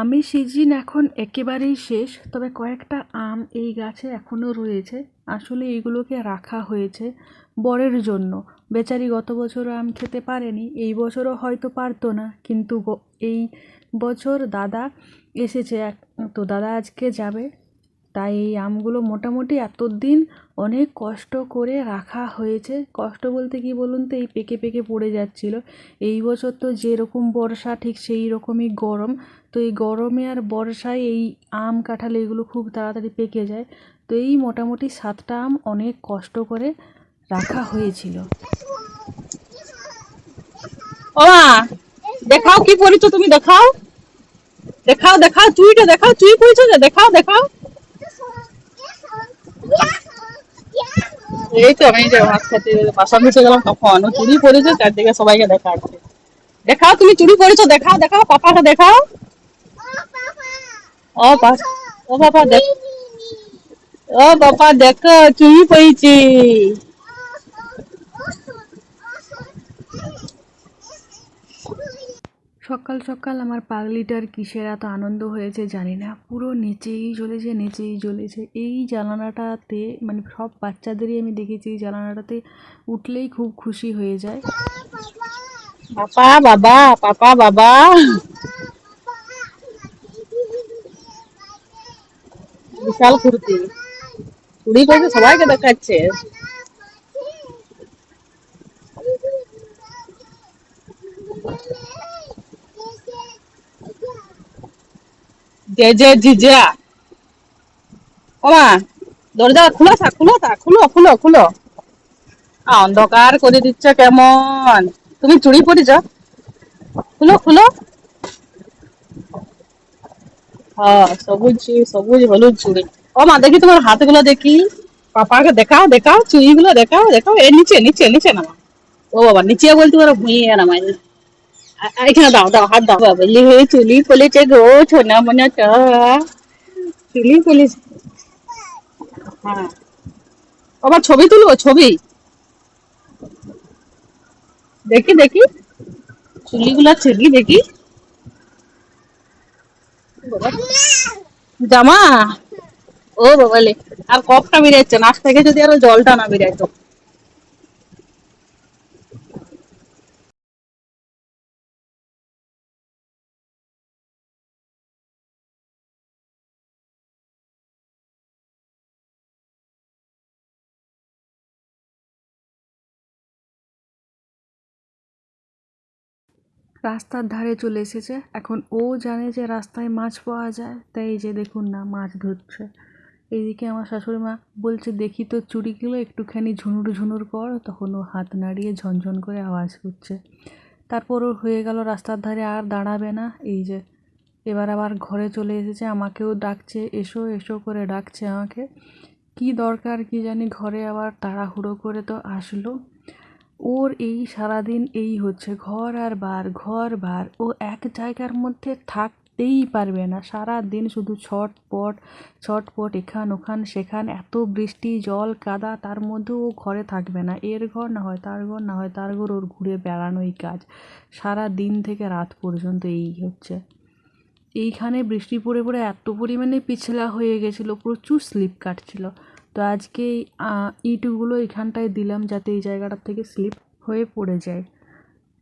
আমের সিজন এখন একেবারেই শেষ, তবে কয়েকটা আম এই গাছে এখনও রয়েছে। আসলে এগুলোকে রাখা হয়েছে বরের জন্য। বেচারি গত বছর আম খেতে পারেনি, এই বছরও হয়তো পারতো না। কিন্তু এই বছর দাদা এসেছে, এক তো দাদা আজকে যাবে। তাই এই আমগুলো মোটামুটি এতদিন অনেক কষ্ট করে রাখা হয়েছে। কষ্ট বলতে কি বলুন তো, এই পেকে পেকে পড়ে যাচ্ছিল। এই বছর তো যেরকম বর্ষা, ঠিক সেই রকমই গরম। তো এই গরমে আর বর্ষায় এই আম, কাঁঠাল এগুলো খুব তাড়াতাড়ি পেকে যায়। তো এই মোটামুটি সাতটা আম অনেক কষ্ট করে রাখা হয়েছিল। দেখাও কি পড়েছো তুমি, দেখাও। দেখাও দেখাও চুইটা দেখাও চুই পড়েছো যে? দেখাও দেখাও। এই তো আমি যে ভাত খেতে বাসন ধুতে গেলাম তখন। ও চুড়ি পড়েছে চারদিকে সবাইকে দেখাচ্ছে। দেখাও তুমি চুরি পড়েছো দেখাও দেখাও, পাপাকে দেখাও। ও ও বাবা দেখ ও বাবা দেখো চুড়ি পড়েছি সকাল সকাল আমার পাগলিটার কিসের এত আনন্দ হয়েছে জানি না। পুরো নেচেই চলেছে নেচেই চলেছে। এই জানালাটাতে মানে সব বাচ্চাদেরই আমি দেখেছি এই জানালাটাতে উঠলেই খুব খুশি হয়ে যায়। বাবা পাপা বাবা। বিশাল কুর্তি। চুড়ি পরে সবাইকে দেখাচ্ছে। জে জে জিজা দরজা খুলো থাক খুলো থাক খুলো খুলো খুলো। অন্ধকার করে দিচ্ছে কেমন? তুমি চুড়ি পরেছ খুলো খুলো হ্যাঁ সবুজ সবুজ হলুদ চুড়ি ও মা, দেখি তোমার হাতগুলো দেখি। পাপাকে দেখাও দেখাও চুড়িগুলো দেখাও দেখাও। এ, নিচে নিচে নিচে নামা। ও বাবা, নিচে বলতে পারো, ভুঁইয়ে নামাই এখানে দাও দাও, হাত দাও বাবলি হয়ে চুলি পলেছে গো, ছোনা মনে টা চুলি পলেছে হ্যাঁ। আবার ছবি তুলবো, ছবি? দেখি দেখি। চুলিগুলা ছেড়ি দেখি। বাবা। জামা? ও বাবালে আর কপটা বেরিয়েছে নাচ থেকে যদি আরও জলটা না বেরাইতো রাস্তার ধারে চলে এসেছে। এখন ও জানে যে রাস্তায় মাছ পাওয়া যায়। তাই এই যে দেখুন না, মাছ ধরছে। এইদিকে আমার শাশুড়ি মা বলছে, দেখি তো চুড়িগুলো, একটুখানি ঝুনুর ঝুনুর কর। তখন ও হাত নাড়িয়ে ঝনঝন করে আওয়াজ করছে। তারপর ও হয়ে গেল রাস্তার ধারে, আর দাঁড়াবে না। এই যে, এবার আবার ঘরে চলে এসেছে। আমাকেও ডাকছে, এসো এসো করে ডাকছে আমাকে। কি দরকার কি জানি, ঘরে আবার তাড়াহুড়ো করে তো আসলো। ওর এই সারাদিন এই হচ্ছে, ঘর আর বার, ঘর বার। ও এক জায়গার মধ্যে থাকতেই পারবে না। সারা দিন শুধু ছটপট ছটপট এখান, ওখান, সেখান, এত বৃষ্টি, জল, কাদা, তার মধ্যেও ও ঘরে থাকবে না। এর ঘর না হয়, তার ঘর না হয়, তার ঘর ওর ঘুরে বেড়ানোই কাজ। সারা দিন থেকে রাত পর্যন্ত এই হচ্ছে। এইখানে বৃষ্টি পড়ে পড়ে এত পরিমাণে পিছলা হয়ে গেছিল, প্রচুর স্লিপ কাটছিল। তো আজকে ইটগুলো এখানটায় দিলাম যাতে এই জায়গাটার থেকে স্লিপ হয়ে পড়ে যায়।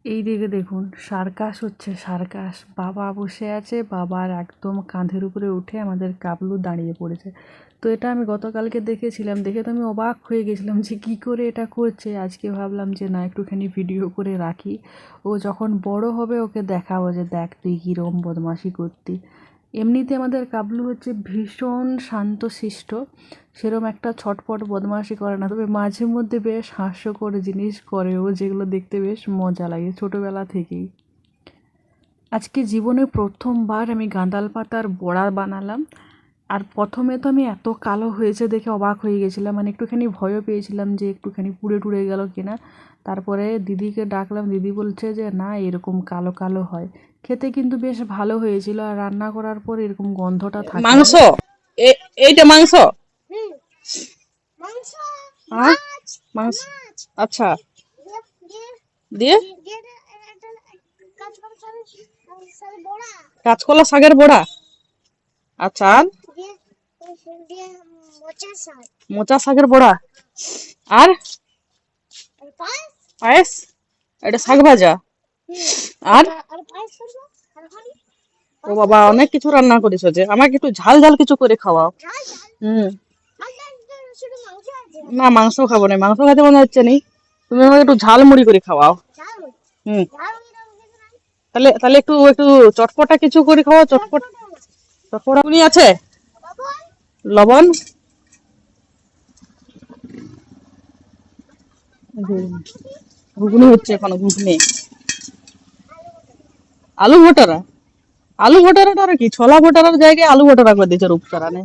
এই দিকে দেখুন, সার্কাস হচ্ছে সার্কাস। বাবা বসে আছে বাবার একদম কাঁধের উপরে উঠে আমাদের কাবলু দাঁড়িয়ে পড়েছে। তো এটা আমি গতকালকে দেখেছিলাম, দেখে তো আমি অবাক হয়ে গেছিলাম যে কী করে এটা করছে। আজকে ভাবলাম যে না, একটুখানি ভিডিও করে রাখি। ও যখন বড় হবে ওকে দেখাবো যে দেখ তুই কীরকম বদমাশি করতি। এমনিতে আমাদের কাবলু হচ্ছে ভীষণ শান্তশিষ্ট। সেরম একটা ছটপট বদমাশি করে না, তবে মাঝে মধ্যে বেশ হাস্যকর জিনিস করে ও, যেগুলো দেখতে বেশ মজা লাগে ছোটোবেলা থেকেই। আজকে জীবনে প্রথমবার আমি গাঁদাল পাতার বড়া বানালাম। আর প্রথমে তো আমি এত কালো হয়েছে দেখে অবাক হয়ে গেছিলাম মানে একটুখানি ভয়ও পেয়েছিলাম যে একটুখানি পুড়ে টুড়ে গেল কিনা। তারপরে দিদিকে ডাকলাম, দিদি বলছে যে, না, এরকম কালো কালো হয়। খেতে কিন্তু বেশ ভালো হয়েছিল আর রান্না করার পর এরকম গন্ধটা থাকে। মাংস? এইটা মাংস? মাংস হ্যাঁ মাংস? আচ্ছা। দিয়ে কাঁচকলা শাকের বড়া। আচ্ছা আর? মোচা শাকের বড়া? আর? পায়েস? এটা শাক ভাজা? আর? ও বাবা অনেক কিছু রান্না করেছ যে। আমাকে একটু ঝাল ঝাল কিছু করে খাওয়াও। হুম। না মাংস খাব না। মাংস খেতে মনে হচ্ছে নি। তুমি আমাকে একটু ঝাল মুড়ি করে খাওয়াও। হুম। তাহলে তাহলে একটু একটু চটপটা কিছু করে খাওয়াও চটপট চটপটা উনি আছে? লবণ? ঘুগনি হচ্ছে এখন ঘুগনি। আলু ভোটারা। আলু ভোটারাটা আর কি? ছোলা ভোটারার জায়গায় আলু ভোটারা করে দিয়েছে রূপচারানে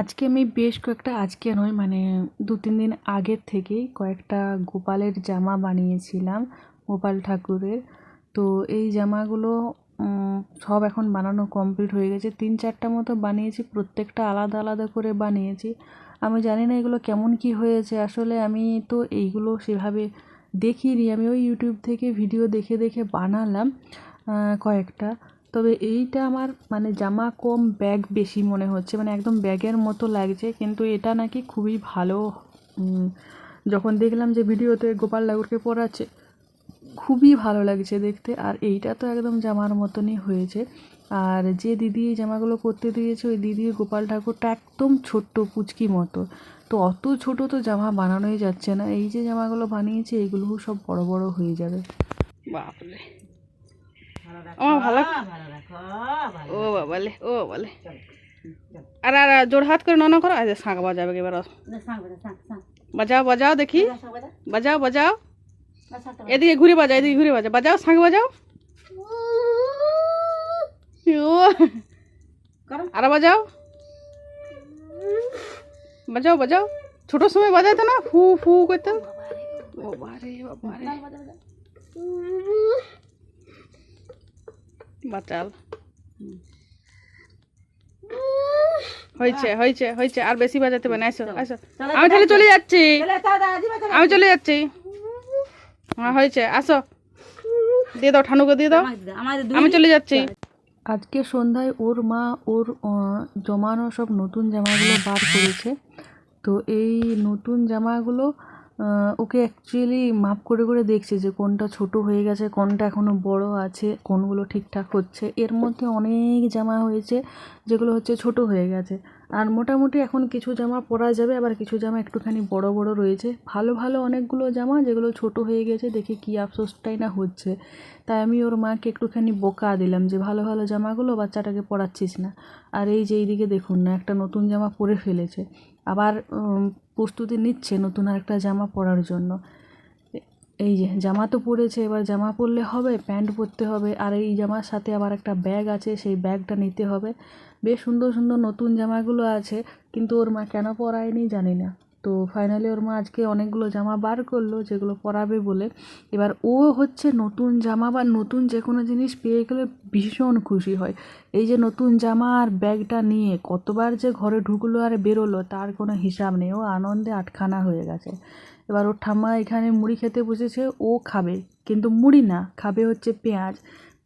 আজকে আমি বেশ কয়েকটা, আজকে নয় মানে দু তিন দিন আগের থেকেই কয়েকটা গোপালের জামা বানিয়েছিলাম গোপাল ঠাকুরের। তো এই জামাগুলো সব এখন বানানো কমপ্লিট হয়ে গেছে। তিন চারটা মতো বানিয়েছি, প্রত্যেকটা আলাদা আলাদা করে বানিয়েছি। আমি জানি না এগুলো কেমন কি হয়েছে। আসলে আমি তো এইগুলো সেভাবে দেখিনি আমি ওই ইউটিউব থেকে ভিডিও দেখে দেখে বানালাম কয়েকটা। তবে এইটা আমার মানে জামা কম ব্যাগ বেশি মনে হচ্ছে। মানে একদম ব্যাগের মতো লাগছে, কিন্তু এটা নাকি খুবই ভালো যখন দেখলাম যে ভিডিওতে গোপাল ঠাকুরকে পরাচ্ছে, খুবই ভালো লাগছে দেখতে। আর এইটা তো একদম জামার মতনই হয়েছে। আর যে দিদি এই জামাগুলো করতে দিয়েছে, ওই দিদি গোপাল ঠাকুরটা একদম ছোট্ট পুচকি মতো। তো অত ছোট তো জামা বানানোই যাচ্ছে না। এই যে জামাগুলো বানিয়েছে এইগুলোও সব বড় বড় হয়ে যাবে। বাপরে। আমার ভালো ও বাবালে ও বাবালে। আর আর জোড় হাত করে নন করো। আজ শাঁখ বাজাবে এবার। বাজাও বাজাও দেখি। বাজাও বাজাও। এদিকে ঘুরে বাজাও, এদিকে ঘুরে বাজাও। বাজাও, শাঁখ বাজাও। আর বাজাও। বাজাও বাজাও। ছোট সময় বাজাইতো না? ফু ফু করতে। বাবারে বাবারে। বাচাল। হয়েছে হয়েছে হয়েছে। আর বেশি বাজাতে হবে না। আসো আসো আমি তাহলে চলে যাচ্ছি। আমি চলে যাচ্ছি। হ্যাঁ হয়েছে। আসো। দিয়ে দাও ঠানুকে দিয়ে দাও। আমি চলে যাচ্ছি। আজকে সন্ধ্যায় ওর মা, ওর জমানো সব নতুন জামাগুলো বার করেছে। তো এই নতুন জামাগুলো ওকে অ্যাকচুয়ালি মাপ করে করে দেখছে যে কোনটা ছোট হয়ে গেছে, কোনটা এখনও বড় আছে, কোনগুলো ঠিকঠাক হচ্ছে। এর মধ্যে অনেক জামা হয়েছে যেগুলো হচ্ছে ছোট হয়ে গেছে। আর মোটামুটি এখন কিছু জামা পরা যাবে, আবার কিছু জামা একটুখানি বড় বড় রয়েছে। ভালো ভালো অনেকগুলো জামা, যেগুলো ছোট হয়ে গেছে, দেখে কী আফসোসটাই না হচ্ছে। তাই আমি ওর মাকে একটুখানি বোকা দিলাম যে, ভালো ভালো জামাগুলো বাচ্চাটাকে পরাচ্ছিস না। আর এই যে এইদিকে দেখুন না, একটা নতুন জামা পরে ফেলেছে। আবার প্রস্তুতি নিচ্ছে নতুন আরেকটা জামা পরার জন্য। এই যে জামা তো পরেছে, এবার জামা পরলে হবে, প্যান্ট পরতে হবে, আর এই জামার সাথে আবার একটা ব্যাগ আছে, সেই ব্যাগটা নিতে হবে। বেশ সুন্দর সুন্দর নতুন জামাগুলো আছে, কিন্তু ওর মা কেন পরায়নি জানি না। তো ফাইনালি ওর মা আজকে অনেকগুলো জামা বার করল, যেগুলো পরাবে বলে। এবার ও হচ্ছে নতুন জামা বা নতুন যে কোনো জিনিস পেয়ে গেলে ভীষণ খুশি হয়। এই যে নতুন জামা আর ব্যাগটা নিয়ে কতবার যে ঘরে ঢুকলো আর বেরোলো, তার কোনো হিসাব নেই। ও আনন্দে আটখানা হয়ে গেছে। এবার ওর ঠাম্মা এখানে মুড়ি খেতে বসেছে, ও খাবে। কিন্তু মুড়ি না, খাবে হচ্ছে পেঁয়াজ।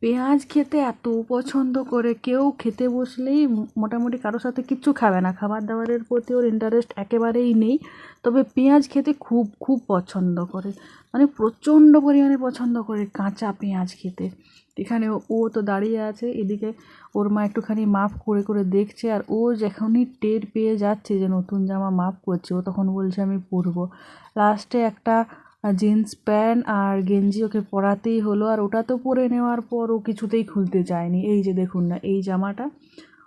পেঁয়াজ খেতে এত পছন্দ করে কেউ খেতে বসলেই মোটামুটি কারোর সাথে কিচ্ছু খাবে না। খাবার দাবারের প্রতি ওর ইন্টারেস্ট একেবারেই নেই। তবে পেঁয়াজ খেতে খুব খুব পছন্দ করে। মানে প্রচণ্ড পরিমাণে পছন্দ করে কাঁচা পেঁয়াজ খেতে। এখানে ও- তো দাঁড়িয়ে আছে। এদিকে ওর মা একটুখানি মাপ করে করে দেখছে আর ও যখনই টের পেয়ে যাচ্ছে যে নতুন জামা মাপ করছে, ও তখন বলছে, আমি পরবো। লাস্টে একটা জিন্স প্যান্ট আর গেঞ্জি ওকে পরাতেই হলো। আর ওটা তো পরে নেওয়ার পর ও কিছুতেই খুলতে চায়নি। এই যে দেখুন না, এই জামাটা।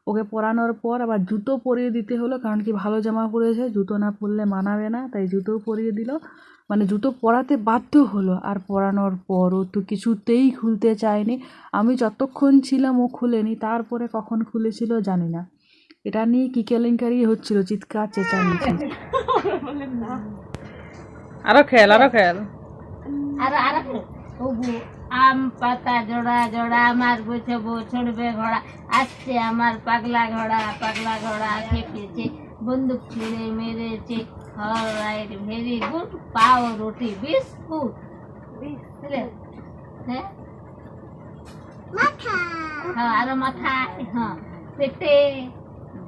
ওকে পরানোর পর আবার জুতো পরিয়ে দিতে হলো, কারণ কি ভালো জামা পরেছে। জুতো না পরলে মানাবে না, তাই জুতো পরিয়ে দিল। মানে জুতো পরাতে বাধ্য হলো, আর পরানোর পর ও তো কিছুতেই খুলতে চায়নি। আমি যতক্ষণ ছিলাম ও খুলেনি, তারপরে কখন খুলেছিল জানি না। এটা নিয়ে কি কেলেঙ্কারি হচ্ছিল, চিৎকার চেঁচামেচি। আরও খেল আরও খেল। আর আর ওগো আম পাতা জোড়া জোড়া আমার গোছবো ছড়বে ঘোড়া। আসছে আমার পাগলা ঘোড়া পাগলা ঘোড়া খেপেছে। বন্দুক ছুঁড়ে মেরেছে। অলরাইট ভেরি গুড পাও রুটি বিস্কুট। বুঝলে? হ্যাঁ? হ্যাঁ আরও মাথায় হ্যাঁ পেটে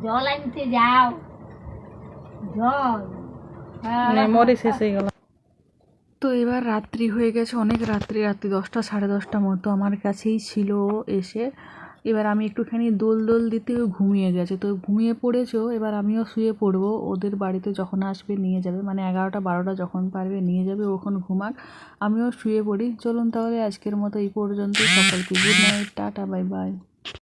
জল আনতে যাও। জল। হ্যাঁ, মেমোরি শেষ হয়ে গেল। তো এবার রাত্রি হয়ে গেছে, অনেক রাত্রি রাত্রি দশটা, সাড়ে দশটা মতো আমার কাছেই ছিল এসে। এবার আমি একটুখানি দোল দোল দিতে ঘুমিয়ে গেছে। তো ঘুমিয়ে পড়েছো, এবার আমিও শুয়ে পড়ব। ওদের বাড়িতে যখন আসবে নিয়ে যাবে মানে এগারোটা, বারোটা যখন পারবে নিয়ে যাবে ওখন ঘুমাক। আমিও শুয়ে পড়ি। চলুন তাহলে আজকের মতো এই পর্যন্ত সকলকে good night tata bye bye